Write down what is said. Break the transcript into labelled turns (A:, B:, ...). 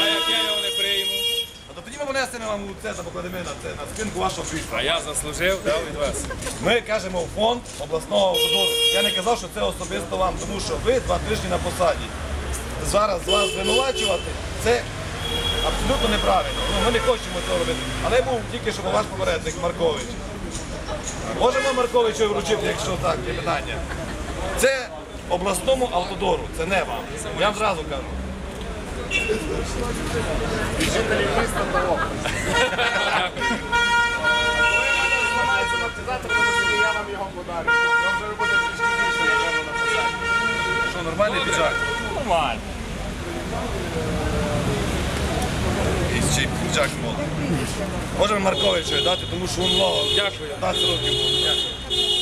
A: А як я його не прийму?
B: А то тоді ми внесемо вам це та покладемо на це на спинку вашого крісла.
A: А я заслужив, дав від вас.
B: Ми кажемо в фонд обласного автодору. Я не казав, що це особисто вам, тому що ви два тижні на посаді. Зараз вас звинувачувати це абсолютно неправильно. Ну, ми не хочемо цього робити. Але був тільки що ваш попередник Маркович. Можемо Марковичу вручити, якщо так, є питання. Це обласному автодору, це не вам. Я вам зразу кажу.
C: Жителі міста та області. Зламається амортизатор, тому що я вам його подарю. Вам вже буде трішки більше, напевно, на посаді.
B: Що нормальний піджак?
C: Нормально.
B: І ще й піджак мов. Можемо Марковичу дати, тому що він мов
A: Дякую.
B: 15 років. Дякую.